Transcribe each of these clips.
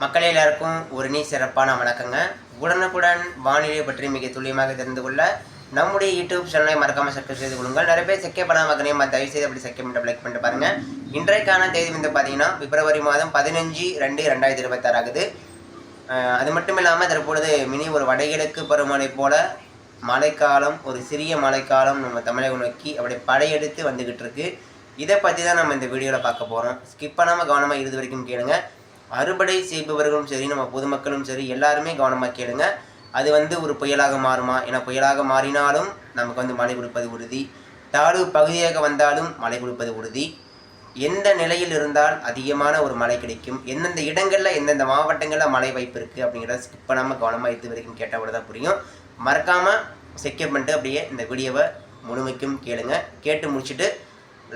மக்கள் எல்லாருக்கும் ஒரு நீ சிறப்பான வணக்கங்க. உடனுக்குடன் வானிலை பற்றி மிக துல்லியமாக தெரிந்து கொள்ள நம்முடைய யூடியூப் சேனலை மறக்காமல் சப்ஸ்கிரைப் செய்து கொள்ளுங்கள். நிறைய பேர் செக்கே பண்ணாம இருக்கணும் தயவு செய்து அப்படி செக்கே மட்டும் லைக் பண்ணிட்டு பாருங்க. இன்றைக்கான தேதி வந்து பார்த்தீங்கன்னா பிப்ரவரி மாதம் பதினஞ்சு ரெண்டு ரெண்டாயிரத்தி இருபத்தாறு ஆகுது. அது மட்டும் இல்லாமல் தற்பொழுது மினி ஒரு வடகிழக்கு பருவமழை போல மழைக்காலம் ஒரு சிறிய மழைக்காலம் நம்ம தமிழகம் நோக்கி அப்படியே படையெடுத்து வந்துக்கிட்டு இருக்கு. இதை பற்றி தான் நம்ம இந்த வீடியோவில் பார்க்க போகிறோம் ஸ்கிப் பண்ணாமல் கவனமாக இறுதி வரைக்கும் கேளுங்கள் அறுவடை செய்பவர்களும் சரி நம்ம பொதுமக்களும் சரி எல்லாருமே கவனமாக கேளுங்க. அது வந்து ஒரு புயலாக மாறுமா? ஏன்னா புயலாக மாறினாலும் நமக்கு வந்து மழை கொடுப்பது உறுதி. தாழ்வு பகுதியாக வந்தாலும் மழை கொடுப்பது உறுதி. எந்த நிலையில் இருந்தால் அதிகமான ஒரு மழை கிடைக்கும். எந்தெந்த இடங்களில் எந்தெந்த மாவட்டங்களில் மழை வாய்ப்பு இருக்குது அப்படிங்கிறத ஸ்கிப் பண்ணாமல் கவனமாக இது வரைக்கும் கேட்டால் தான் புரியும். மறக்காமல் செக்யூர் பண்ணிட்டு அப்படியே இந்த வீடியோவை முழுமைக்கும் கேளுங்க. கேட்டு முடிச்சுட்டு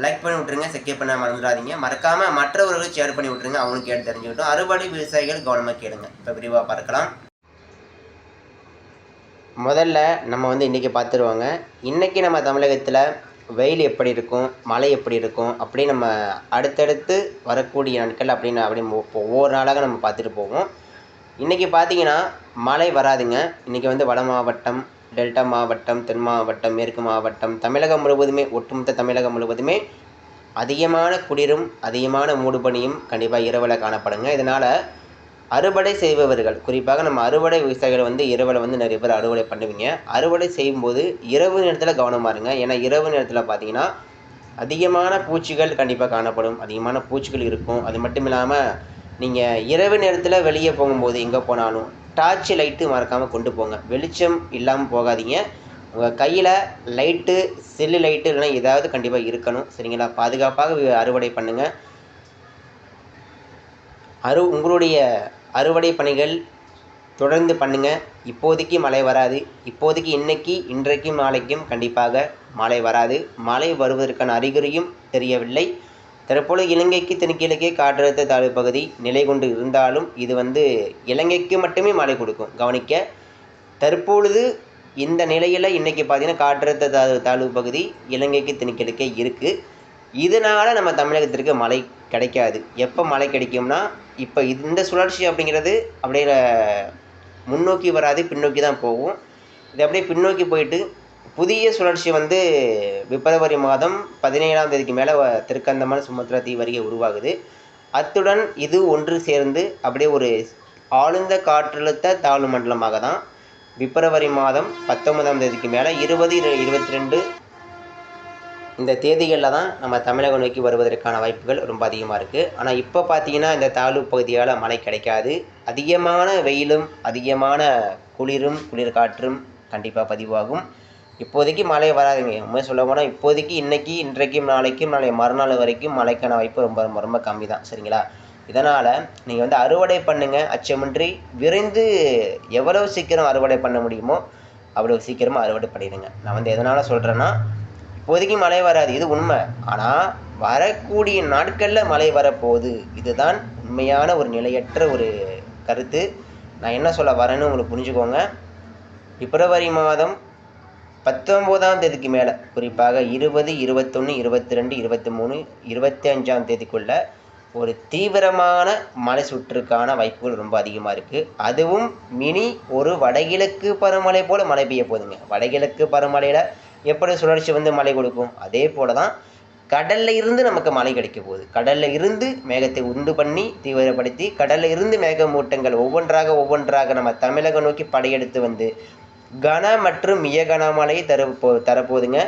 லைக் பண்ணி விட்ருங்க செக்யூர் பண்ண மறந்துடாதீங்க. மறக்காமல் மற்றவர்களுக்கு ஷேர் பண்ணி விட்ருங்க அவங்களுக்கு கேட்டு தெரிஞ்சுக்கிட்டோம். அறுவடை விவசாயிகள் கவனமாக கேளுங்க. இப்போ விரிவாக பார்க்கலாம். முதல்ல நம்ம வந்து இன்றைக்கி பார்த்துருவாங்க. இன்றைக்கி நம்ம தமிழகத்தில் வெயில் எப்படி இருக்கும் மழை எப்படி இருக்கும் அப்படி நம்ம அடுத்தடுத்து வரக்கூடிய நாட்கள் அப்படின்னு அப்படி ஒவ்வொரு நாளாக நம்ம பார்த்துட்டு போவோம். இன்றைக்கி பார்த்தீங்கன்னா மழை வராதுங்க. இன்றைக்கி வந்து வட மாவட்டம் டெல்டா மாவட்டம் தென் மாவட்டம் மேற்கு மாவட்டம் தமிழகம் முழுவதுமே ஒட்டுமொத்த தமிழகம் முழுவதுமே அதிகமான குளிரும் அதிகமான மூடுபனியும் கண்டிப்பாக இரவில் காணப்படுங்க. இதனால் அறுவடை செய்பவர்கள் குறிப்பாக நம்ம அறுவடை விவசாயிகள் வந்து இரவில் வந்து நிறைய பேர் அறுவடை பண்ணுவீங்க. அறுவடை செய்யும்போது இரவு நேரத்தில் கவனமாக இருங்க. ஏன்னா இரவு நேரத்தில் பார்த்தீங்கன்னா அதிகமான பூச்சிகள் கண்டிப்பாக காணப்படும். அதிகமான பூச்சிகள் இருக்கும். அது மட்டும் இல்லாமல் நீங்கள் இரவு நேரத்தில் வெளியே போகும்போது எங்கே போனாலும் டார்ச் லைட்டு மறக்காமல் கொண்டு போங்க. வெளிச்சம் இல்லாமல் போகாதீங்க. உங்கள் கையில் லைட்டு செல்லு லைட்டு இல்லைன்னா ஏதாவது கண்டிப்பாக இருக்கணும். சரிங்களா? பாதுகாப்பாக அறுவடை பண்ணுங்கள் அறு உங்களுடைய அறுவடை பணிகள் தொடர்ந்து பண்ணுங்க. இப்போதைக்கு மழை வராது. இப்போதைக்கு இன்னைக்கு இன்றைக்கும் நாளைக்கும் கண்டிப்பாக மழை வராது. மழை வருவதற்கான அறிகுறியும் தெரியவில்லை. தற்பொழுது இலங்கைக்கு தென்கிழக்கே காற்றழுத்த தாழ்வு பகுதி நிலை கொண்டு இருந்தாலும் இது வந்து இலங்கைக்கு மட்டுமே மழை கொடுக்கும். கவனிக்க தற்பொழுது இந்த நிலையில் இன்றைக்கி பார்த்தீங்கன்னா காற்றழுத்த தாழ்வு தாழ்வு பகுதி இலங்கைக்கு தென்கிழக்கே இருக்குது இதனால் நம்ம தமிழகத்திற்கு மழை கிடைக்காது. எப்போ மழை கிடைக்கும்னா இப்போ இந்த சுழற்சி அப்படிங்கிறது அப்படியே முன்னோக்கி வராது பின்னோக்கி தான் போகும். இது அப்படியே பின்னோக்கி போயிட்டு புதிய சுழற்சி வந்து பிப்ரவரி மாதம் பதினேழாம் தேதிக்கு மேலே திருக்கந்தமான சுமத்ரா தீ அருகே உருவாகுது. அத்துடன் இது ஒன்று சேர்ந்து அப்படியே ஒரு ஆழ்ந்த காற்றழுத்த தாழ்வு மண்டலமாக தான் பிப்ரவரி மாதம் பத்தொன்பதாம் தேதிக்கு மேலே இருபது இருபத்தி ரெண்டு இந்த தேதிகளில் தான் நம்ம தமிழகம் நோக்கி வருவதற்கான வாய்ப்புகள் ரொம்ப அதிகமாக இருக்குது ஆனால் இப்போ பார்த்தீங்கன்னா இந்த தாழ்வு பகுதியால் மழை கிடைக்காது. அதிகமான வெயிலும் அதிகமான குளிரும் குளிர் காற்றும் கண்டிப்பாக பதிவாகும். இப்போதைக்கு மழை வராதுங்க. உண்மையாக சொல்ல போனால் இப்போதைக்கு இன்றைக்கி இன்றைக்கும் நாளைக்கும் நாளை மறுநாள் வரைக்கும் மழைக்கான வாய்ப்பு ரொம்ப ரொம்ப ரொம்ப கம்மி தான் சரிங்களா? இதனால் நீங்கள் வந்து அறுவடை பண்ணுங்கள் அச்சமின்றி விரைந்து எவ்வளவு சீக்கிரம் அறுவடை பண்ண முடியுமோ அவ்வளவு சீக்கிரமாக அறுவடை பண்ணிடுங்க. நான் வந்து எதனால் சொல்கிறேன்னா இப்போதைக்கு மழை வராது. இது உண்மை. ஆனால் வரக்கூடிய நாட்களில் மழை வரப்போகுது. இதுதான் உண்மையான ஒரு நிலையற்ற ஒரு கருத்து. நான் என்ன சொல்ல வரேன்னு உங்களுக்கு புரிஞ்சுக்கோங்க. பிப்ரவரி மாதம் பத்தொம்போதாம் தேதிக்கு மேலே குறிப்பாக இருபது இருபத்தொன்று இருபத்தி ரெண்டு இருபத்தி மூணு இருபத்தி அஞ்சாம் தேதிக்குள்ள ஒரு தீவிரமான மலை சுற்றுக்கான வாய்ப்புகள் ரொம்ப அதிகமாக இருக்குது அதுவும் மினி ஒரு வடகிழக்கு பருவமழை போல் மழை பெய்ய போகுதுங்க. வடகிழக்கு பருவமழையில் எப்படி சுழற்சி வந்து மழை கொடுக்கும்? அதே போல தான் கடலில் இருந்து நமக்கு மழை கிடைக்க போகுது. கடலில் இருந்து மேகத்தை உண்டு பண்ணி தீவிரப்படுத்தி கடலில் இருந்து மேகமூட்டங்கள் ஒவ்வொன்றாக ஒவ்வொன்றாக நம்ம தமிழகம் நோக்கி படையெடுத்து வந்து கன மற்றும் மிக கனமழை தரப்போ தரப்போகுதுங்க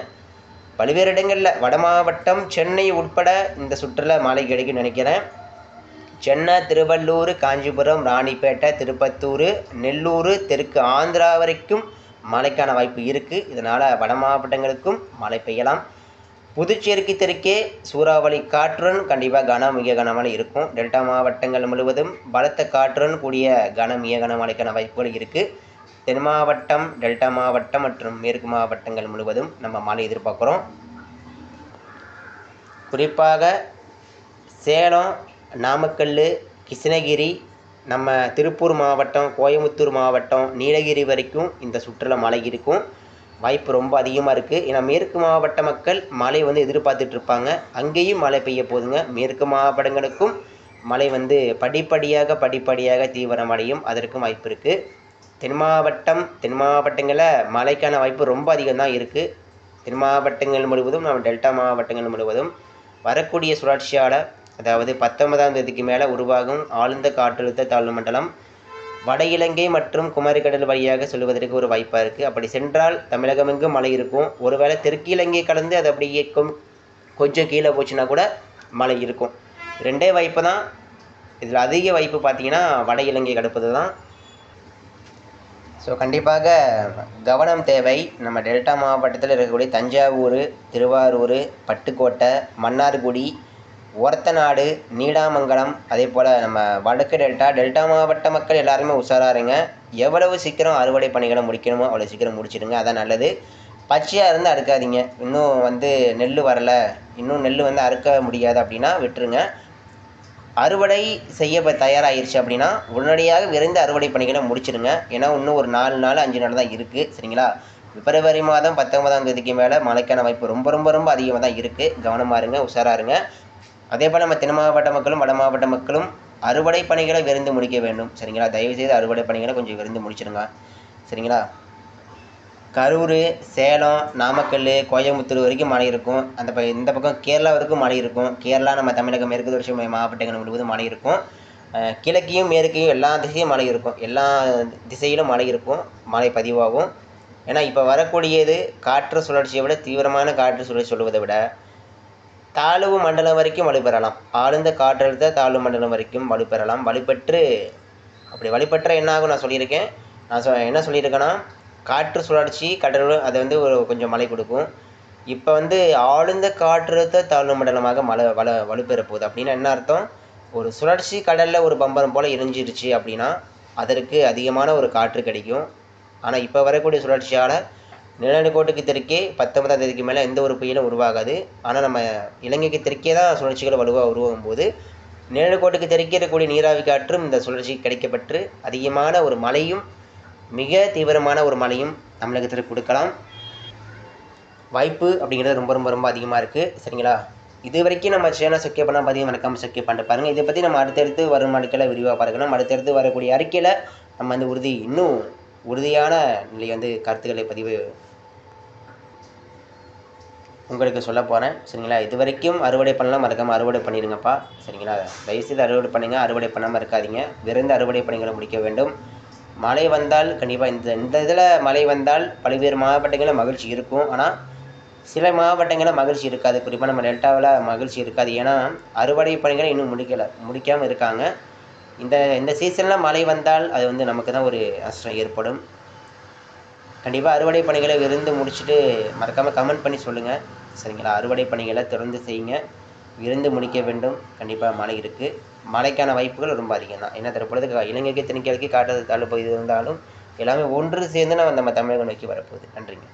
பல்வேறு இடங்களில் வட மாவட்டம் சென்னை உட்பட இந்த சுற்றுலா மழை கிடைக்கும்னு நினைக்கிறேன். சென்னை திருவள்ளூர் காஞ்சிபுரம் ராணிப்பேட்டை திருப்பத்தூர் நெல்லூர் தெற்கு ஆந்திரா வரைக்கும் மழைக்கான வாய்ப்பு இருக்குது இதனால் வட மாவட்டங்களுக்கும் மழை பெய்யலாம். புதுச்சேரிக்கு தெற்கே சூறாவளி காற்றுடன் கண்டிப்பாக கன மிக கனமழை இருக்கும். டெல்டா மாவட்டங்கள் முழுவதும் பலத்த காற்றுடன் கூடிய கன மிக கனமழைக்கான வாய்ப்புகள் இருக்குது தென் மாவட்டம் டெல்டா மாவட்டம் மற்றும் மேற்கு மாவட்டங்கள் முழுவதும் நம்ம மழை எதிர்பார்க்குறோம். குறிப்பாக சேலம் நாமக்கல் கிருஷ்ணகிரி நம்ம திருப்பூர் மாவட்டம் கோயம்புத்தூர் மாவட்டம் நீலகிரி வரைக்கும் இந்த சுற்றுலா மழை இருக்கும். வாய்ப்பு ரொம்ப அதிகமாக இருக்குது ஏன்னா மேற்கு மாவட்ட மக்கள் மழை வந்து எதிர்பார்த்துட்டு இருப்பாங்க. அங்கேயும் மழை பெய்ய போகுதுங்க மேற்கு மாவட்டங்களுக்கும் மழை வந்து படிப்படியாக படிப்படியாக தீவிரமடையும். அதற்கும் வாய்ப்பு இருக்குது தென் மாவட்டம் தென் மாவட்டங்களில் மழைக்கான வாய்ப்பு ரொம்ப அதிகம் தான் இருக்குது தென் மாவட்டங்கள் முழுவதும் நம்ம டெல்டா மாவட்டங்கள் முழுவதும் வரக்கூடிய சுழற்சியால் அதாவது பத்தொன்பதாம் தேதிக்கு மேலே உருவாகும் ஆழ்ந்த காற்றழுத்த தாழ்வு மண்டலம் வட இலங்கை மற்றும் குமரிக்கடல் வழியாக செல்வதற்கு ஒரு வாய்ப்பாக இருக்குது அப்படி சென்றால் தமிழகமெங்கும் மழை இருக்கும். ஒருவேளை தெற்கு இலங்கை கலந்து அது அப்படி இயக்கும் கொஞ்சம் கீழே போச்சுன்னா கூட மழை இருக்கும். ரெண்டே வாய்ப்பு தான் இதில் அதிக வாய்ப்பு பார்த்தீங்கன்னா வட இலங்கை கடப்பது தான் ஸோ கண்டிப்பாக கவனம் தேவை. நம்ம டெல்டா மாவட்டத்தில் இருக்கக்கூடிய தஞ்சாவூர் திருவாரூர் பட்டுக்கோட்டை மன்னார்குடி ஒரத்தநாடு நீடாமங்கலம் அதே போல் நம்ம வடக்கு டெல்டா டெல்டா மாவட்ட மக்கள் எல்லாருமே உஷாராக இருங்க எவ்வளவு சீக்கிரம் அறுவடை பணிகளை முடிக்கணுமோ அவ்வளோ சீக்கிரம் முடிச்சிடுங்க. அதான் நல்லது. பச்சையாக இருந்து அறுக்காதீங்க. இன்னும் வந்து நெல் வரலை. இன்னும் நெல் வந்து அறுக்க முடியாது அப்படின்னா விட்டுருங்க. அறுவடை செய்ய இப்போ தயாராகிருச்சு அப்படின்னா உடனடியாக விரைந்து அறுவடை பணிகளை முடிச்சிடுங்க. ஏன்னா இன்னும் ஒரு நாலு நாள் அஞ்சு நாள் தான் இருக்குது சரிங்களா? பிப்ரவரி மாதம் பத்தொன்பதாம் தேதிக்கு மேலே மழைக்கான வாய்ப்பு ரொம்ப ரொம்ப ரொம்ப அதிகமாக தான் இருக்குது கவனமாக இருங்க உஷாராக இருங்க. அதே போல் நம்ம தென் மாவட்ட மக்களும் வட மாவட்ட மக்களும் அறுவடை பணிகளை விரைந்து முடிக்க வேண்டும் சரிங்களா? தயவுசெய்து அறுவடை பணிகளை கொஞ்சம் விரைந்து முடிச்சிடுங்க சரிங்களா? கரூர் சேலம் நாமக்கல் கோயம்புத்தூர் வரைக்கும் மழை இருக்கும். அந்த ப இந்த பக்கம் கேரளா வரைக்கும் மழை இருக்கும். கேரளா நம்ம தமிழகம் மேற்கு தொடர்ச்சி மாவட்டங்கள் முழுவதும் மழை இருக்கும். கிழக்கையும் மேற்கையும் எல்லா திசையும் மழை இருக்கும். எல்லா திசையிலும் மழை இருக்கும். மழை பதிவாகும். ஏன்னா இப்போ வரக்கூடியது காற்று சுழற்சியை விட தீவிரமான காற்று சுழற்சி சொல்வதை விட தாழ்வு மண்டலம் வரைக்கும் வலுப்பெறலாம் ஆழ்ந்த காற்றழுத்த தாழ்வு மண்டலம் வரைக்கும் வலுப்பெறலாம் வலுப்பெற்று அப்படி வலுப்பெற்ற என்ன ஆகும் நான் சொல்லியிருக்கேன். நான் சொ என்ன சொல்லியிருக்கேன்னா காற்று சுழற்சி கடலும் அது வந்து ஒரு கொஞ்சம் மழை கொடுக்கும். இப்போ வந்து ஆழ்ந்த காற்றழுத்த தாழ்வு மண்டலமாக மழை வள வலுப்பெற போகுது அப்படின்னா என்ன அர்த்தம்? ஒரு சுழற்சி கடலில் ஒரு பம்பரம் போல் எரிஞ்சிருச்சு அப்படின்னா அதற்கு அதிகமான ஒரு காற்று கிடைக்கும். ஆனால் இப்போ வரக்கூடிய சுழற்சியால் நிலநடுக்கோட்டுக்கு தெற்கே பத்தொன்பதாம் தேதிக்கு மேலே எந்த ஒரு புயலும் உருவாகாது. ஆனால் நம்ம இலங்கைக்கு தெற்கே தான் சுழற்சிகள் வலுவாக உருவாகும் போது நிலநடுக்கோட்டுக்கு தெற்கே இருக்கக்கூடிய நீராவி காற்றும் இந்த சுழற்சி கிடைக்கப்பெற்று அதிகமான ஒரு மழையும் மிக தீவிரமான ஒரு மழையும் தமிழகத்திற்கு கொடுக்கலாம். வாய்ப்பு அப்படிங்கிறது ரொம்ப ரொம்ப ரொம்ப அதிகமாக இருக்குது சரிங்களா? இது வரைக்கும் நம்ம சேனல் சக்கிய பண்ணால் பதிவு மறக்காமல் சக்கிய பண்ணிட்டு பாருங்கள் இதை பற்றி நம்ம அடுத்தடுத்து வரும் நாட்களில் விரிவாக பார்க்கலாம். அடுத்தடுத்து வரக்கூடிய அறிக்கையில் நம்ம வந்து உறுதி இன்னும் உறுதியான நிலை வந்து கருத்துக்களை பதிவு உங்களுக்கு சொல்ல போகிறேன் சரிங்களா? இது வரைக்கும் அறுவடை பண்ணலாம். மறக்காமல் அறுவடை பண்ணிடுங்கப்பா சரிங்களா? தயவுசெய்து அறுவடை பண்ணுங்கள் அறுவடை பண்ணாமல் இருக்காதீங்க. விரைந்து அறுவடை பணிகளை முடிக்க வேண்டும். மழை வந்தால் கண்டிப்பாக இந்த இந்த இதில் மழை வந்தால் பல்வேறு மாவட்டங்களில் மகிழ்ச்சி இருக்கும். ஆனால் சில மாவட்டங்களில் மகிழ்ச்சி இருக்காது. குறிப்பாக நம்ம டெல்டாவில் மகிழ்ச்சி இருக்காது. ஏன்னா அறுவடை பணிகளை இன்னும் முடிக்கலை முடிக்காமல் இருக்காங்க. இந்த இந்த சீசனில் மழை வந்தால் அது வந்து நமக்கு தான் ஒரு நஷ்டம் ஏற்படும். கண்டிப்பாக அறுவடை பணிகளை விருந்து முடிச்சுட்டு மறக்காமல் கமெண்ட் பண்ணி சொல்லுங்கள் சரிங்களா? அறுவடை பணிகளை தொடர்ந்து செய்யுங்க. விருந்து முடிக்க வேண்டும். கண்டிப்பாக மழை இருக்குது மழைக்கான வாய்ப்புகள் ரொம்ப அதிகம் தான் என்ன தரப்பொழுது இலங்கைக்கு தென்கிழக்கு காட்டுறது தள்ளுபடி இருந்தாலும் எல்லாமே ஒன்று சேர்ந்து நம்ம நம்ம தமிழகம் நோக்கி வரப்போகுது. நன்றிங்க.